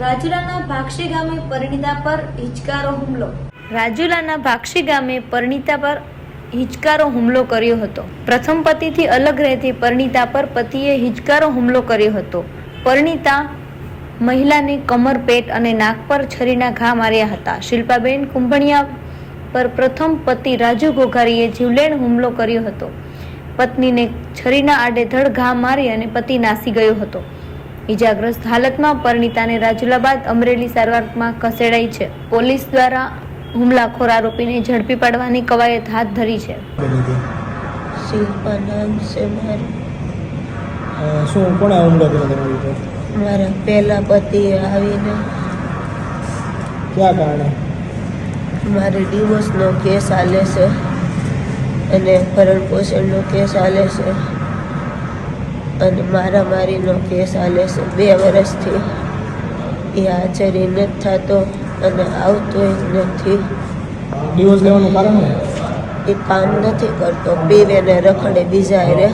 રાજુલાના ભાક્ષી ગામે પરિણીતા પર હિચકારો હુમલો. રાજુલાના ભાક્ષી ગામે પરિણીતા પર હિચકારો હુમલો કર્યો હતો. પ્રથમ પતિથી અલગ રહેતી પરિણીતા પર પતિએ હિચકારો હુમલો કર્યો હતો. પરિણીતા મહિલાને કમર, પેટ અને નાક પર છરીના ઘા માર્યા હતા. શિલ્પાબેન કુંભણિયા પર પ્રથમ પતિ રાજુ ઘોઘારીએ જીવલેણ હુમલો કર્યો હતો. પત્નીને છરીના આડે ધડ ઘા મારી અને પતિ નાસી ગયો હતો. ઈજાગ્રસ્ત હાલતમાં પરિણીતાને રાજુલા બાદ અમરેલી સારવારમાં ખસેડાઈ છે. પોલીસ દ્વારા હુમલાખોર આરોપીને ઝડપી પાડવાની કવાયત હાથ ધરી છે. મારું. અ, શું કોણે હુમલો કર્યો તમારી ઉપર મારા પહેલા પતિએ આવીને ક્યાં કારણે? મારે ડિવોર્સનો કેસ આલે છે અને ભરણ પોષણનો કેસ આલે છે. અને મારામારીનો કેસ આલે છે બે વર્ષથી એ હાજરી નથી થતો અને આવતોય નથી. ડિવોર્સ લેવાનું કારણ એ કામ નથી કરતો. પીવે ને રખડે બીજા રે.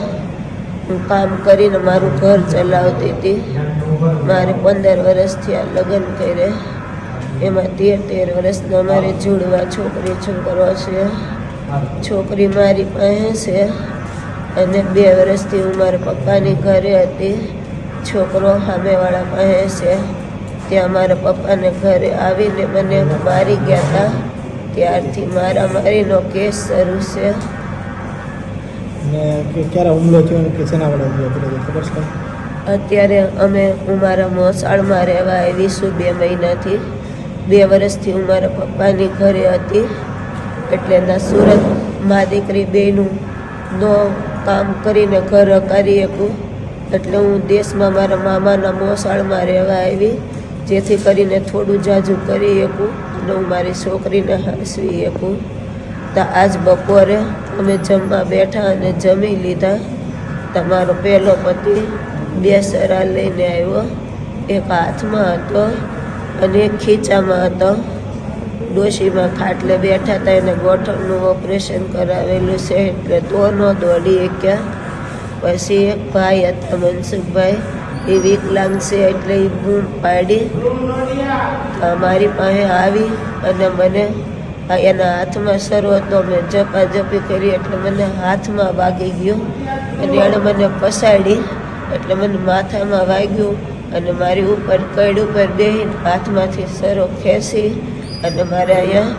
હું કામ કરીને મારું ઘર ચલાવતી હતી. મારે પંદર વર્ષથી આ લગ્ન કરે એમાં તેર તેર વર્ષના મારે જોડવા છોકરી છોકરો છે. છોકરી મારી પાસે છે. અને બે વર્ષથી હું મારા પપ્પાની ઘરે હતી. છોકરો સામેવાળા પાસે છે ત્યાં મારા પપ્પાને ઘરે આવીને મને મારી ગયા હતા ત્યારથી મારા મારીનો કેસ શરૂ છે. ક્યારે હુમલો થયો કે વડે? અત્યારે અમે હું મારા મોસાળમાં રહેવા આવી છું બે મહિનાથી. બે વર્ષથી હું મારા પપ્પાની ઘરે હતી. એટલે ના સુરત મા દીકરી બેનું નો કામ કરીને ઘર કરી શકું. એટલે હું દેશમાં મારા મામાના મોસાળમાં રહેવા આવી, જેથી કરીને થોડું જાજુ કરી શકું અને હું મારી છોકરીને હાંસવી શકું. તો આજ બપોરે અમે જમવા બેઠા અને જમી લીધા. તમારો પહેલો પતિ બે સરા લઈને આવ્યો. એક હાથમાં હતો અને એક ખીચામાં હતો. ડોશીમાં ખાટલે બેઠા હતા, એને ગોઠણનું ઓપરેશન કરાવેલું છે. એટલે તો ન દોડી શક્યા પછી એક ભાઈ હતા, મનસુખભાઈ. એ વિકલાંગ છે, એટલે એ બૂમ પાડી. મારી પાસે આવી અને મને એના હાથમાં સરો હતો. મેં ઝપાઝપી કરી એટલે મને હાથમાં વાગી ગયો. અને એણે મને પસાડી એટલે મને માથામાં વાગ્યું અને મારી ઉપર કડ ઉપર બેહીને હાથમાંથી સરો ખેંચી અને મારે અહીંયા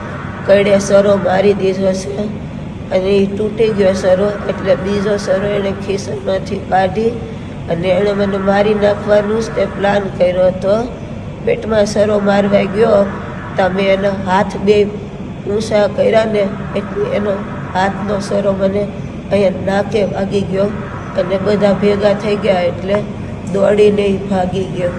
કડે સરો મારી દીધો છે. અને એ તૂટી ગયો સરો, એટલે બીજો સરો એણે ખિસ્સામાંથી કાઢી અને એણે મને મારી નાખવાનું જ તે પ્લાન કર્યો હતો. પેટમાં સરો મારવા ગયો. તમે એનો હાથ બે ઊંચા કર્યા ને એટલે એનો હાથનો સરો મને અહીંયા નાકે વાગી ગયો અને બધા ભેગા થઈ ગયા એટલે દોડીને ભાગી ગયો.